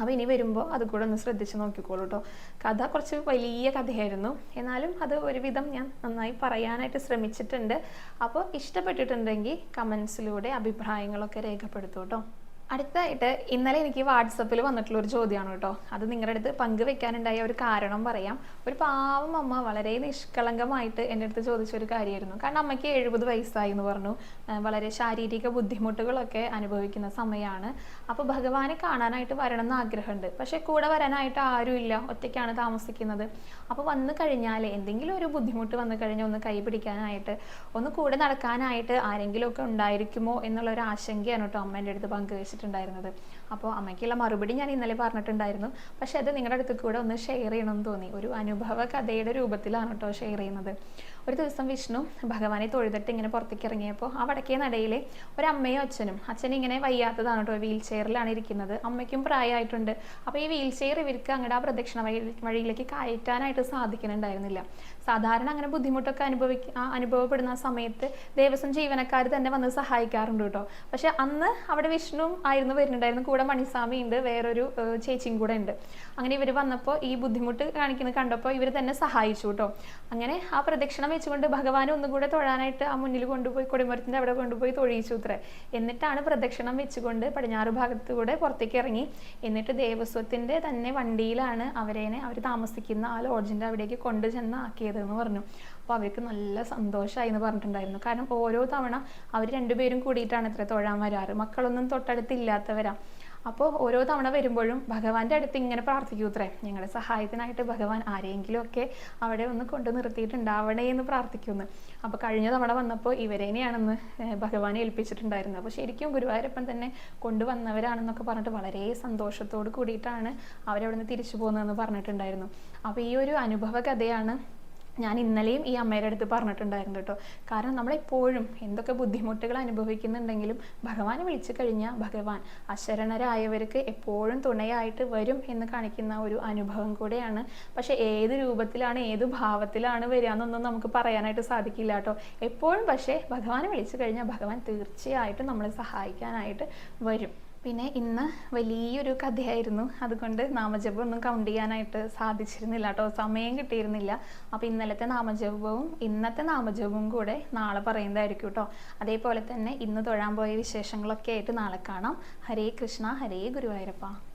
അപ്പോൾ ഇനി വരുമ്പോൾ അത് കൂടെ ഒന്ന് ശ്രദ്ധിച്ച് നോക്കിക്കോളൂ കേട്ടോ കഥ കുറച്ച് വലിയ കഥയായിരുന്നു. എന്നാലും അത് ഒരുവിധം ഞാൻ നന്നായി പറയാനായിട്ട് ശ്രമിച്ചിട്ടുണ്ട്. അപ്പോൾ ഇഷ്ടപ്പെട്ടിട്ടുണ്ടെങ്കിൽ കമൻസിലൂടെ അഭിപ്രായങ്ങളൊക്കെ രേഖപ്പെടുത്തൂ കേട്ടോ അടുത്തതായിട്ട് ഇന്നലെ എനിക്ക് വാട്സപ്പിൽ വന്നിട്ടുള്ള ഒരു ചോദ്യമാണ് കേട്ടോ. അത് നിങ്ങളുടെ അടുത്ത് പങ്കുവെക്കാനുണ്ടായ ഒരു കാരണം പറയാം. ഒരു പാവം അമ്മ വളരെ നിഷ്കളങ്കമായിട്ട് എന്റെ അടുത്ത് ചോദിച്ച ഒരു കാര്യമായിരുന്നു. കാരണം അമ്മയ്ക്ക് എഴുപത് വയസ്സായി എന്ന് പറഞ്ഞു. വളരെ ശാരീരിക ബുദ്ധിമുട്ടുകളൊക്കെ അനുഭവിക്കുന്ന സമയമാണ് അപ്പോൾ ഭഗവാനെ കാണാനായിട്ട് വരണം എന്ന് ആഗ്രഹമുണ്ട്. പക്ഷേ കൂടെ വരാനായിട്ട് ആരും ഇല്ല ഒറ്റയ്ക്കാണ് താമസിക്കുന്നത്. അപ്പോൾ വന്നു കഴിഞ്ഞാൽ എന്തെങ്കിലും ഒരു ബുദ്ധിമുട്ട് വന്നു കഴിഞ്ഞാൽ ഒന്ന് കൈ പിടിക്കാനായിട്ട് ഒന്ന് കൂടെ നടക്കാനായിട്ട് ആരെങ്കിലുമൊക്കെ ഉണ്ടായിരിക്കുമോ എന്നുള്ള ഒരു ആശങ്കയാണ് കേട്ടോ അമ്മേന്റെ അടുത്ത് പങ്കുവച്ചിട്ടുണ്ടായിരുന്നത്. അപ്പോൾ അമ്മയ്ക്കുള്ള മറുപടി ഞാൻ ഇന്നലെ പറഞ്ഞിട്ടുണ്ടായിരുന്നു. പക്ഷെ അത് നിങ്ങളുടെ അടുത്ത് കൂടെ ഒന്ന് ഷെയർ ചെയ്യണമെന്ന് തോന്നി. ഒരു അനുഭവ കഥയുടെ രൂപത്തിലാണ് കേട്ടോ ഷെയർ ചെയ്യുന്നത്. ഒരു ദിവസം വിഷ്ണു ഭഗവാനെ തൊഴുതിട്ട് ഇങ്ങനെ പുറത്തേക്ക് ഇറങ്ങിയപ്പോൾ ആ വടക്കേ നടയിലെ ഒരു അമ്മയും അച്ഛനും. അച്ഛൻ ഇങ്ങനെ വയ്യാത്തതാണ് കേട്ടോ വീൽ ചെയറിലാണ് ഇരിക്കുന്നത്. അമ്മയ്ക്കും പ്രായമായിട്ടുണ്ട്. അപ്പോൾ ഈ വീൽ ചെയർ ഇവർക്ക് അങ്ങോട്ട് ആ പ്രദക്ഷിണ വഴി വഴിയിലേക്ക് കയറ്റാനായിട്ട് സാധിക്കുന്നുണ്ടായിരുന്നില്ല. സാധാരണ അങ്ങനെ ബുദ്ധിമുട്ടൊക്കെ അനുഭവിക്ക അനുഭവപ്പെടുന്ന സമയത്ത് ദേവസ്വം ജീവനക്കാർ തന്നെ വന്ന് സഹായിക്കാറുണ്ട് കേട്ടോ. പക്ഷെ അന്ന് അവിടെ വിഷ്ണു ആയിരുന്നു വരുന്നുണ്ടായിരുന്നു. കൂടെ മണിസ്വാമി ഉണ്ട് വേറൊരു ചേച്ചിയും കൂടെ ഉണ്ട്. അങ്ങനെ ഇവർ വന്നപ്പോൾ ഈ ബുദ്ധിമുട്ട് കാണിക്കുന്നത് കണ്ടപ്പോൾ ഇവർ തന്നെ സഹായിച്ചു കേട്ടോ. അങ്ങനെ ആ പ്രദക്ഷിണം വെച്ചുകൊണ്ട് ഭഗവാൻ ഒന്നും കൂടെ തൊഴാനായിട്ട് ആ മുന്നിൽ കൊണ്ടുപോയി കൊടിമരത്തിന്റെ അവിടെ കൊണ്ടുപോയി തൊഴിയിച്ചു ഇത്ര. എന്നിട്ടാണ് പ്രദക്ഷിണം വെച്ചുകൊണ്ട് പടിഞ്ഞാറ് ഭാഗത്ത് കൂടെ പുറത്തേക്ക് ഇറങ്ങി. എന്നിട്ട് ദേവസ്വത്തിന്റെ തന്നെ വണ്ടിയിലാണ് അവരേനെ അവർ താമസിക്കുന്ന ആ ലോഡ്ജിന്റെ അവിടേക്ക് കൊണ്ടുചെന്ന് ആക്കിയത് എന്ന് പറഞ്ഞു. അപ്പോൾ അവർക്ക് നല്ല സന്തോഷമായി എന്ന് പറഞ്ഞിട്ടുണ്ടായിരുന്നു. കാരണം ഓരോ തവണ അവർ രണ്ടുപേരും കൂടിയിട്ടാണ് ഇത്ര തൊഴാൻ വരാറ്. മക്കളൊന്നും തൊട്ടടുത്തില്ലാത്തവരാ. അപ്പോൾ ഓരോ തവണ വരുമ്പോഴും ഭഗവാന്റെ അടുത്ത് ഇങ്ങനെ പ്രാർത്ഥിക്കൂ പ്രാർത്ഥിക്കൂത്രേ ഞങ്ങളുടെ സഹായത്തിനായിട്ട് ഭഗവാൻ ആരെങ്കിലുമൊക്കെ അവിടെ ഒന്ന് കൊണ്ട് നിർത്തിയിട്ടുണ്ടാവണേ എന്ന് പ്രാർത്ഥിക്കുന്നു. അപ്പോൾ കഴിഞ്ഞ തവണ വന്നപ്പോൾ ഇവരേനെയാണെന്ന് ഭഗവാനെ ഏൽപ്പിച്ചിട്ടുണ്ടായിരുന്നത് അപ്പോൾ ശരിക്കും ഗുരുവായൂരപ്പൻ തന്നെ കൊണ്ടുവന്നവരാണെന്നൊക്കെ പറഞ്ഞിട്ട് വളരെ സന്തോഷത്തോട് കൂടിയിട്ടാണ് അവരവിടെ നിന്ന് തിരിച്ചു പോകുന്നതെന്ന് പറഞ്ഞിട്ടുണ്ടായിരുന്നു. അപ്പോൾ ഈ ഒരു അനുഭവ കഥയാണ് ഞാൻ ഇന്നലെയും ഈ അമ്മയുടെ അടുത്ത് പറഞ്ഞിട്ടുണ്ടായിരുന്നു കേട്ടോ. കാരണം നമ്മളെപ്പോഴും എന്തൊക്കെ ബുദ്ധിമുട്ടുകൾ അനുഭവിക്കുന്നുണ്ടെങ്കിലും ഭഗവാനെ വിളിച്ചു കഴിഞ്ഞാൽ ഭഗവാൻ അശരണരായവർക്ക് എപ്പോഴും തുണയായിട്ട് വരും എന്ന് കാണിക്കുന്ന ഒരു അനുഭവം കൂടെയാണ്. പക്ഷെ ഏത് രൂപത്തിലാണ് ഏത് ഭാവത്തിലാണ് വരിക എന്നൊന്നും നമുക്ക് പറയാനായിട്ട് സാധിക്കില്ല കേട്ടോ. എപ്പോഴും പക്ഷേ ഭഗവാനെ വിളിച്ചു കഴിഞ്ഞാൽ ഭഗവാൻ തീർച്ചയായിട്ടും നമ്മളെ സഹായിക്കാനായിട്ട് വരും. പിന്നെ ഇന്ന് വലിയൊരു കഥയായിരുന്നു. അതുകൊണ്ട് നാമജപം ഒന്നും കൗണ്ട് ചെയ്യാനായിട്ട് സാധിച്ചിരുന്നില്ല കേട്ടോ. സമയം കിട്ടിയിരുന്നില്ല. അപ്പോൾ ഇന്നലത്തെ നാമജപവും ഇന്നത്തെ നാമജപവും കൂടെ നാളെ പറയുന്നതായിരിക്കും കേട്ടോ. അതേപോലെ തന്നെ ഇന്ന് തൊഴാൻ പോയ വിശേഷങ്ങളൊക്കെ ആയിട്ട് നാളെ കാണാം. ഹരേ കൃഷ്ണ ഹരേ ഗുരുവായൂരപ്പ.